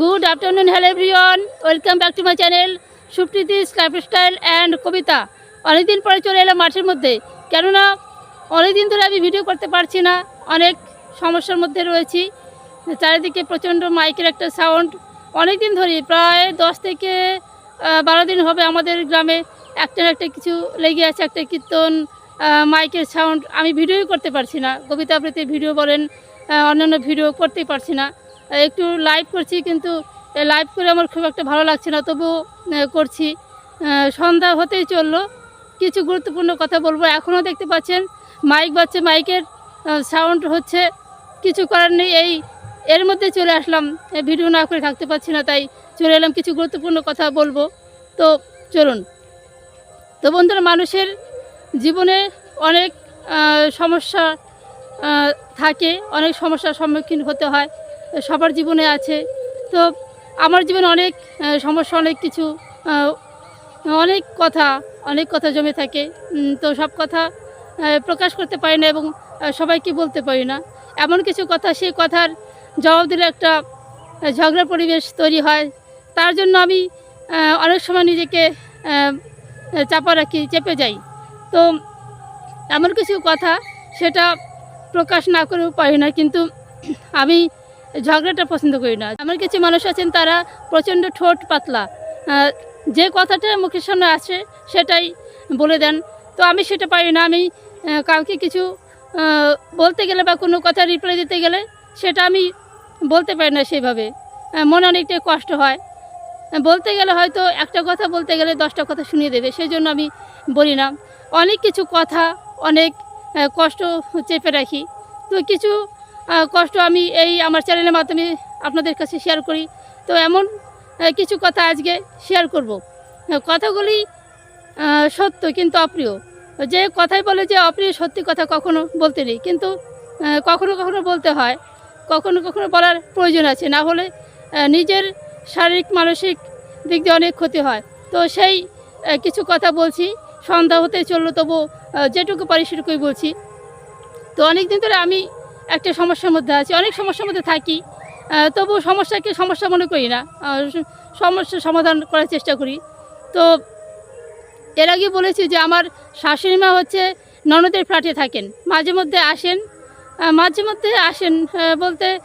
Good afternoon hello everyone welcome back to my channel Supriti's lifestyle and Kabita অনেকদিন পরে চলে এলাম মাঠের মধ্যে। কেননা, অনেকদিন ধরে আমি ভিডিও করতে পারছি না। অনেক সমস্যার মধ্যে রয়েছি। চারিদিকে প্রচণ্ড মাইকের একটা সাউন্ড অনেক দিন ধরে প্রায় দশ থেকে বারো দিন হবে আমাদের গ্রামে একটা একটা কিছু লেগে আছে, একটা কীর্তন মাইকের সাউন্ড আমি ভিডিওই করতে পারছি না। কবিতা আবৃত্তির ভিডিও বলেন অন্যান্য ভিডিও করতেই পারছি না। একটু লাইভ করছি কিন্তু লাইভ করে আমার খুব একটা ভালো লাগছে না আহ, করছি। সন্ধ্যা হতেই চলল। কিছু গুরুত্বপূর্ণ কথা বলব। এখনও দেখতে পাচ্ছেন মাইক বাজছে মাইকের সাউন্ড হচ্ছে। কিছু করার নেই এই এর মধ্যে চলে আসলাম। ভিডিও না করে থাকতে পারছি না তাই চলে এলাম। কিছু গুরুত্বপূর্ণ কথা বলব। তো চলুন। তো বন্ধুরা মানুষের জীবনে অনেক সমস্যা থাকে অনেক সমস্যার সম্মুখীন হতে হয়। সবার জীবনে আছে। তো আমার জীবনে অনেক সমস্যা, অনেক কিছু অনেক কথা অনেক কথা জমে থাকে। তো সব কথা প্রকাশ করতে পারি না এবং সবাইকে বলতে পারি না। এমন কিছু কথা সেই কথার জবাব দিলে একটা ঝগড়া পরিবেশ তৈরি হয়। তার জন্য আমি অনেক সময় নিজেকে চাপা রাখি, চেপে যাই। তো এমন কিছু কথা, সেটা প্রকাশ না করেও পারি না। কিন্তু আমি ঝগড়াটা পছন্দ করি না। এমন কিছু মানুষ আছেন, তারা প্রচণ্ড ঠোঁট পাতলা। যে কথাটা মুখের সামনে আসে, সেটাই বলে দেন। তো আমি সেটা পারি না। আমি কাউকে কিছু বলতে গেলে বা কোনো কথা রিপ্লাই দিতে গেলে, সেটা আমি বলতে পারি না সেভাবে মনে অনেকটাই কষ্ট হয়। বলতে গেলে হয়তো একটা কথা বলতে গেলে দশটা কথা শুনিয়ে দেবে সেই জন্য আমি বলি না। অনেক কিছু কথা, অনেক কষ্ট চেপে রাখি। তো কিছু কষ্ট আমি এই আমার চ্যানেলের মাধ্যমে আপনাদের কাছে শেয়ার করি। তো এমন কিছু কথা আজকে শেয়ার করব। কথাগুলি সত্য কিন্তু অপ্রিয়। যে কথাই বলে যে অপ্রিয়, সত্যি কথা কখনো বলতে নেই। কিন্তু কখনো কখনো বলতে হয়, কখনো কখনো বলার প্রয়োজন আছে। না হলে নিজের শারীরিক, মানসিক দিক দিয়ে অনেক ক্ষতি হয়। তো সেই কিছু কথা বলছি সন্ধ্যা হতে চলল তবু যেটুকু পারি সেটুকুই বলছি। তো অনেক দিন ধরে আমি একটা সমস্যার মধ্যে আছি অনেক সমস্যার মধ্যে থাকি। তবু সমস্যাকে সমস্যা মনে করি না। আহ, স- সমস্যার সমাধান করার চেষ্টা করি। তো এর আগে বলেছি যে আমার শাশুড়ি মা হচ্ছে ননদের ফ্ল্যাটে থাকেন। মাঝে মধ্যে আসেন। মাঝে মধ্যে আসেন বলতে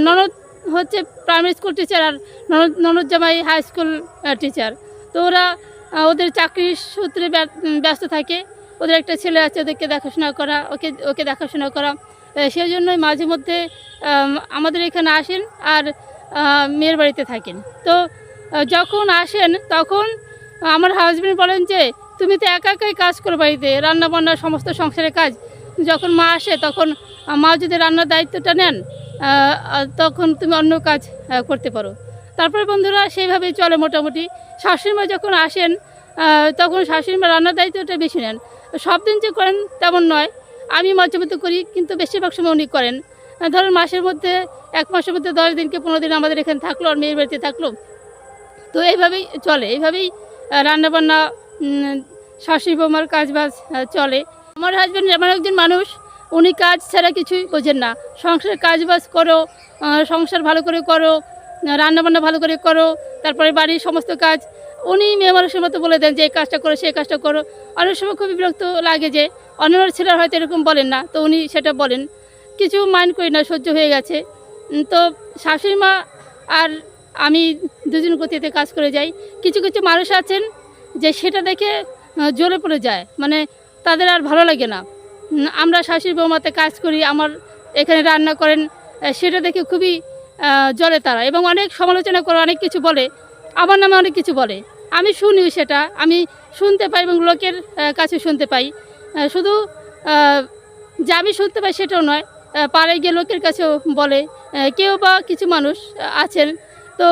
ননদ হচ্ছে প্রাইমারি স্কুল টিচার আর ননদ ননদ জামাই হাই স্কুল টিচার তো ওরা ওদের চাকরির সূত্রে ব্য- ব্যস্ত থাকে। ওদের একটা ছেলে আছে ওদেরকে দেখাশোনা করা ওকে ওকে দেখাশোনা করা। সেই জন্যই মাঝে মধ্যে আমাদের এখানে আসেন আর মেয়ের বাড়িতে থাকেন। তো যখন আসেন, তখন আমার হাজব্যান্ড বলেন যে, তুমি তো একা একাই কাজ করো বাড়িতে রান্না বান্না সমস্ত সংসারের কাজ। যখন মা আসে, তখন মা যদি রান্নার দায়িত্বটা নেন তখন তুমি অন্য কাজ করতে পারো। তারপরে বন্ধুরা, সেইভাবেই চলে মোটামুটি। শাশুড়ি মা যখন আসেন তখন শাশুড়ি মা রান্নার দায়িত্বটা বেশি নেন। সব দিন যে করেন, তেমন নয়। আমি মাঝে মধ্যে করি, কিন্তু বেশিরভাগ সময় উনি করেন। ধরুন মাসের মধ্যে এক মাসের মধ্যে দশ দিনকে পনেরো দিন আমাদের এখানে থাকল আর মেয়ের বাড়িতে থাকল। তো এইভাবেই চলে, এইভাবেই রান্নাবান্না শাশুড়ি বৌমার কাজ বাজ চলে। আমার হাজব্যান্ড এমন একজন মানুষ, উনি কাজ ছাড়া কিছুই বোঝেন না। সংসার কাজ বাজ করো সংসার ভালো করে করো, রান্নাবান্না ভালো করে করো, তারপরে বাড়ির সমস্ত কাজ উনি মেয়ে মানুষের মতো বলে দেন যে, এই কাজটা করো, সেই কাজটা করো। অনেক সময় খুবই বিরক্ত লাগে যে, অন্যান্য ছেলেরা হয়তো এরকম বলেন না। তো উনি সেটা বলেন। কিছু মাইন্ড করি না, সহ্য হয়ে গেছে। তো শাশুড়ি মা আর আমি দুজন গতিতে কাজ করে যাই। কিছু কিছু মানুষ আছেন যে, সেটা দেখে জ্বলে পড়ে যায়। মানে তাদের আর ভালো লাগে না। আমরা শাশুড়ি বৌমাতে কাজ করি, আমার এখানে রান্না করেন সেটা দেখে খুবই জ্বলে তারা। এবং অনেক সমালোচনা করে অনেক কিছু বলে, আমার নামে অনেক কিছু বলে। আমি শুনি সেটা, আমি শুনতে পাই এবং লোকের কাছে শুনতে পাই। শুধু যে আমি শুনতে পাই সেটাও নয় পাড়ায় গিয়ে লোকের কাছেও বলে কেউ বা কিছু মানুষ আছেন, তো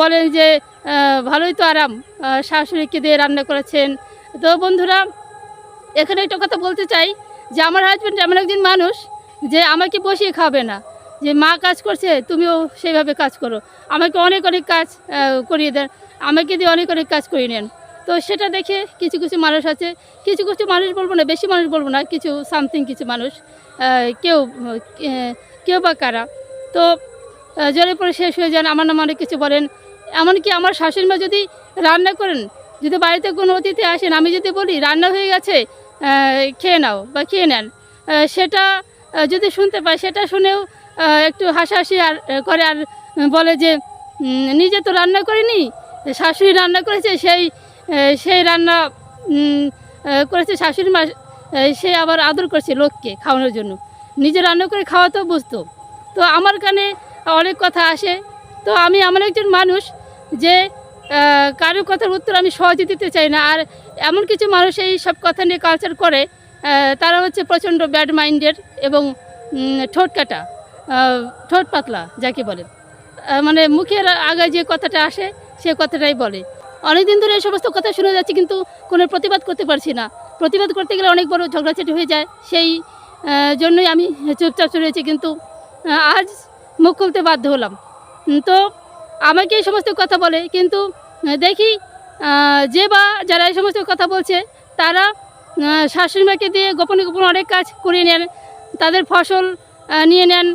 বলেন যে ভালোই তো আরাম শাশুড়িকে দিয়ে রান্না করেছেন। তো বন্ধুরা, এখানে একটা কথা বলতে চাই, যে আমার হাজব্যান্ড এমন একজন মানুষ যে আমাকে বসিয়ে খাবে না, যে মা কাজ করছে, তুমিও সেইভাবে কাজ করো। আমাকে অনেক অনেক কাজ করিয়ে দেন। আমাকে দিয়ে অনেক অনেক কাজ করিয়ে নেন। তো সেটা দেখে কিছু কিছু মানুষ আছে, কিছু কিছু মানুষ বলব না, বেশি মানুষ বলব না, কিছু সামথিং কিছু মানুষ কেউ কেউ বা কারা। তো জ্বরে পড়ে শেষ হয়ে যান, আমার নাম অনেক কিছু বলেন। এমনকি আমার শাশুড়ি মা যদি রান্না করেন, যদি বাড়িতে কোনো অতিথি আসেন, আমি যদি বলি, রান্না হয়ে গেছে খেয়ে নাও বা খেয়ে নেন। সেটা যদি শুনতে পাই সেটা শুনেও একটু হাসাহাসি আর, করে আর বলে যে নিজে তো রান্না করিনি শাশুড়ি রান্না করেছে, সেই সেই রান্না করেছে শাশুড়ি মা সে আবার আদর করছে লোককে খাওয়ানোর জন্য। নিজে রান্না করে খাওয়া তো বুঝতো। তো আমার কানে অনেক কথা আসে। তো আমি এমন একজন মানুষ যে কারও কথার উত্তর আমি সহজে দিতে চাই না। আর এমন কিছু মানুষ এই সব কথা নিয়ে কালচার করে তারা হচ্ছে প্রচণ্ড ব্যাড মাইন্ডের এবং ঠোঁট কাটা ঠোঁট পাতলা, যাকে বলে। মানে মুখের আগে যে কথাটা আসে সে কথাটাই বলে। অনেকদিন ধরে এই সমস্ত কথা শুনে যাচ্ছে কিন্তু কোনো প্রতিবাদ করতে পারছি না। প্রতিবাদ করতে গেলে অনেক বড় ঝগড়াঝাটি হয়ে যায়। সেই জন্যই আমি চুপচাপ চলেছি কিন্তু আজ মুখ খুলতে বাধ্য হলাম। তো আমাকে এই সমস্ত কথা বলে কিন্তু দেখি যে বা যারা এই সমস্ত কথা বলছে তারা আহ, শাশুড়ি মাকে দিয়ে গোপনে গোপনে অনেক কাজ করিয়ে নেন। তাদের ফসল নিয়ে নেন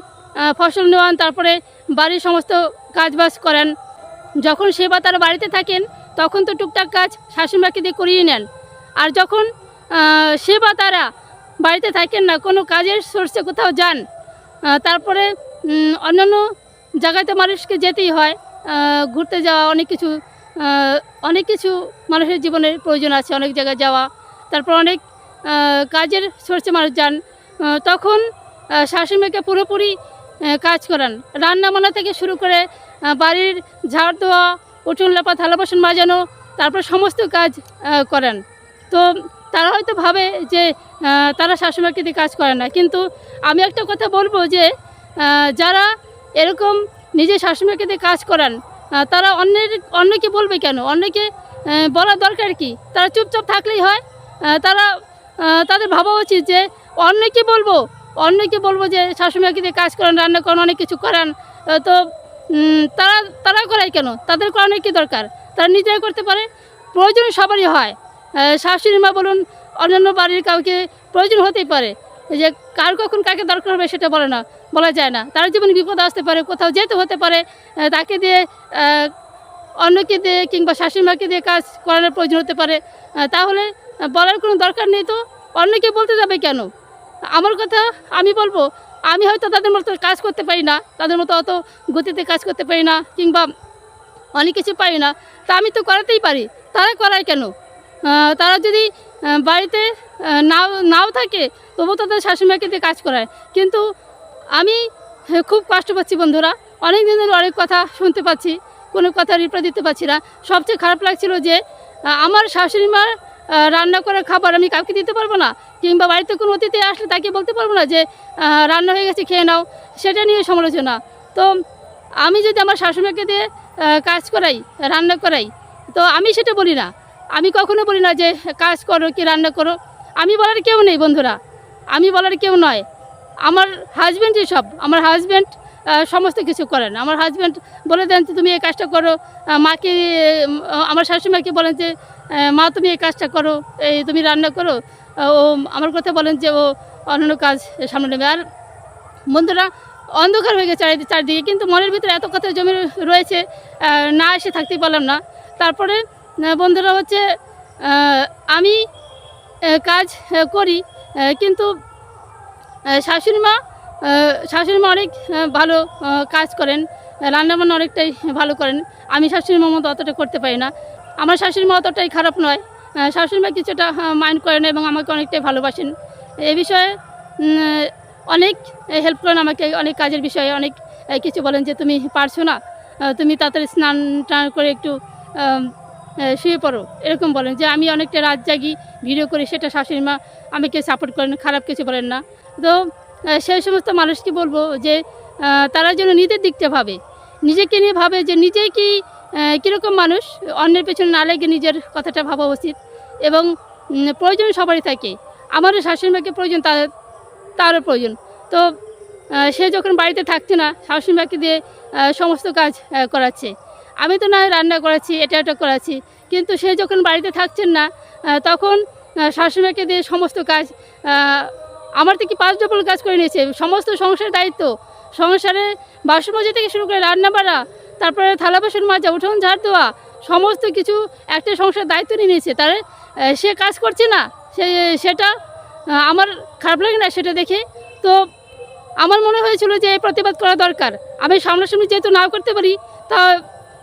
ফসল নেওয়ান তারপরে বাড়ির সমস্ত কাজবাজ করেন। যখন সে বা তারা বাড়িতে থাকেন তখন তো টুকটাক কাজ শাশুড়িমাকে দিয়ে করিয়ে নেন। আর যখন আহ, সে বা তারা বাড়িতে থাকেন না কোনো কাজের সোর্সে কোথাও যান তারপরে অন্যান্য জায়গায় তো মানুষকে যেতেই হয় ঘুরতে যাওয়া অনেক কিছু অনেক কিছু মানুষের জীবনের প্রয়োজন আছে অনেক জায়গায় যাওয়া তারপর অনেক কাজের সোর্সে মানুষ যান তখন শাশুড়িমাকে পুরোপুরি কাজ করান। রান্না বান্না থেকে শুরু করে বাড়ির ঝাড় দেওয়া উঠুন লাপা, থালা বাসন মাজানো, তারপর সমস্ত কাজ করেন। তো তারা হয়তো ভাবে যে তারা শাশুড়িমাকে দিয়ে কাজ করে না। কিন্তু আমি একটা কথা বলব যে যারা এরকম নিজে শাশুড়িমাকে দিয়ে কাজ করেন তারা অন্যের, অন্যকে বলবে কেন? অন্যকে বলার দরকার কি? তারা চুপচাপ থাকলেই হয়। তারা তাদের ভাবা উচিত যে, অন্যকে বলব অন্যকে বলব যে, শাশুড়িমাকে দিয়ে কাজ করেন রান্না করান অনেক কিছু করান। তো তারা তারা করায় কেন? তাদের করানোর কি দরকার? তারা নিজেরাই করতে পারে? প্রয়োজন সবারই হয়। শাশুড়ি মা বলুন, অন্যান্য বাড়ির কাউকে প্রয়োজন হতেই পারে। যে কার কখন কাকে দরকার হবে সেটা বলে না, বলা যায় না। তার জীবনে বিপদ আসতে পারে, কোথাও যেতে হতে পারে। তাকে দিয়ে অন্যকে দিয়ে কিংবা শাশুড়িমাকে দিয়ে কাজ করানোর প্রয়োজন হতে পারে। তাহলে বলার কোনো দরকার নেই তো? অন্যকে বলতে যাবে কেন? আমার কথা আমি বলব আমি হয়তো তাদের মতো কাজ করতে পারি না তাদের মতো অত গতিতে কাজ করতে পারি না কিংবা অনেক কিছু পারি না। তা আমি তো করাতেই পারি। তারা করায় কেন? তারা যদি বাড়িতে নাও নাও থাকে তবু তাদের শাশুড়িমাকে দিয়ে কাজ করায়। কিন্তু আমি হ্যাঁ, খুব কষ্ট পাচ্ছি বন্ধুরা। অনেক দিন ধরে অনেক কথা শুনতে পাচ্ছি কোনো কথা রিপ্লাই দিতে পারছি না। সবচেয়ে খারাপ লাগছিল যে আমার শাশুড়ি মার রান্না করা খাবার আমি কাউকে দিতে পারব না। কিংবা বাড়িতে কোনো অতিথি আসলে তাকে বলতে পারব না যে রান্না হয়ে গেছে, খেয়ে নাও, সেটা নিয়ে সমালোচনা। তো আমি যদি আমার শাশুড়িমাকে দিয়ে কাজ করাই, রান্না করাই, তো আমি সেটা বলি না। আমি কখনো বলি না যে, কাজ করো কি রান্না করো। আমি বলার কেউ নেই, বন্ধুরা। আমি বলার কেউ নয়। আমার হাজব্যান্ডই সব। আমার হাজব্যান্ড সমস্ত কিছু করেন। আমার হাজব্যান্ড বলে দেন যে, তুমি এই কাজটা করো। মাকে আমার শাশুড়িমাকে বলেন যে মা, তুমি এই কাজটা করো। এই তুমি রান্না করো। ও আমার কথা বলেন যে, ও অন্যান্য কাজ সামনে নেবে। আর বন্ধুরা, অন্ধকার হয়ে গেছে চারিদিকে চারিদিকে। কিন্তু মনের ভিতরে এত কথা জমি রয়েছে না এসে থাকতেই পারলাম না। তারপরে বন্ধুরা হচ্ছে আমি কাজ করি। কিন্তু শাশুড়ি মা আহ, শাশুড়ি মা অনেক ভালো কাজ করেন রান্নাবান্না অনেকটাই ভালো করেন। আমি শাশুড়ি মার মতো অতটা করতে পারি না। আমার শাশুড়ি মা অতটাই খারাপ নয়। আহ, শাশুড়ি মা কিছুটা মাইন্ড করেন এবং আমাকে অনেকটাই ভালোবাসেন। এ বিষয়ে অনেক হেল্প করেন আমাকে অনেক কাজের বিষয়ে অনেক কিছু বলেন যে তুমি পারছ না তুমি তাড়াতাড়ি স্নান টান করে একটু শুয়ে পড়ো। এরকম বলেন যে আমি অনেকটা রাত জাগি ভিডিও করি সেটা শাশুড়ি মা আমাকে সাপোর্ট করেন খারাপ কিছু বলেন না। তো সেই সমস্ত মানুষকে বলব যে তারা যেন নিজের দিকটা ভাবে। নিজেকে নিয়ে ভাবে যে নিজে কি কীরকম মানুষ, অন্যের পেছনে না লেগে নিজের কথাটা ভাবা উচিত এবং প্রয়োজন সবারই থাকে। আমারও শাশুড়ি মাকে প্রয়োজন তার তারও প্রয়োজন। তো সে যখন বাড়িতে থাকছে না, শাশুড়ি মাকে দিয়ে সমস্ত কাজ করাচ্ছে। আমি তো না রান্না করাচ্ছি, এটা এটা করাচ্ছি। কিন্তু সে যখন বাড়িতে থাকছেন না তখন শাশুড়িমাকে দিয়ে সমস্ত কাজ আমার থেকে পাঁচ ডবল কাজ করে নিয়েছে? সমস্ত সংসারের দায়িত্ব। সংসারে বাসন মাজা থেকে শুরু করে রান্না বাড়া, তারপরে থালা বাসন মাজা, উঠোন ঝাড় দেওয়া, সমস্ত কিছু একটা সংসার দায়িত্ব নিয়ে নিয়েছে। তার সে কাজ করছে না, সে, সেটা আমার খারাপ লাগে না সেটা দেখে। তো আমার মনে হয়েছিল যে প্রতিবাদ করা দরকার। আমি সামনাসামনি যেহেতু না করতে পারি, তা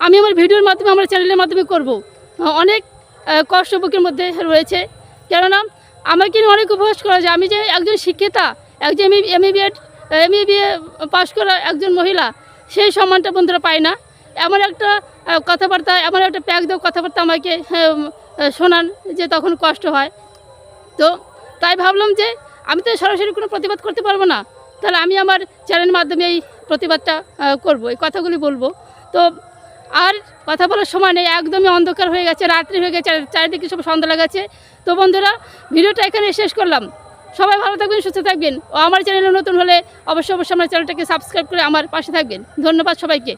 আমি আমার ভিডিওর মাধ্যমে, আমার চ্যানেলের মাধ্যমে করব। অনেক কষ্ট বুকের মধ্যে রয়েছে। কেননা আমাকে নিয়ে অনেক উপহাস করা যায়। আমি যে একজন শিক্ষিতা একজন M M A BEd M A BA পাশ করা একজন মহিলা সেই সম্মানটা বন্ধুরা পায় না। এমন একটা কথাবার্তা এমন একটা প্যাক দেওয়া কথাবার্তা আমাকে আহ, শোনান যে তখন কষ্ট হয়। তো তাই ভাবলাম যে আমি তো সরাসরি কোনো প্রতিবাদ করতে পারব না। তাহলে আমি আমার চ্যানেলের মাধ্যমে এই প্রতিবাদটা করব এই কথাগুলি বলব। তো আর কথা বলার সময় নেই, একদমই অন্ধকার হয়ে গেছে, রাত্রি হয়ে গেছে চারিদিকে সব সন্ধ্যা লাগাচ্ছে তো বন্ধুরা, ভিডিওটা এখানে শেষ করলাম। সবাই ভালো থাকবেন, সুস্থ থাকবেন। ও আমার চ্যানেলে নতুন হলে অবশ্যই অবশ্যই আমার চ্যানেলটাকে সাবস্ক্রাইব করে আমার পাশে থাকবেন। ধন্যবাদ সবাইকে।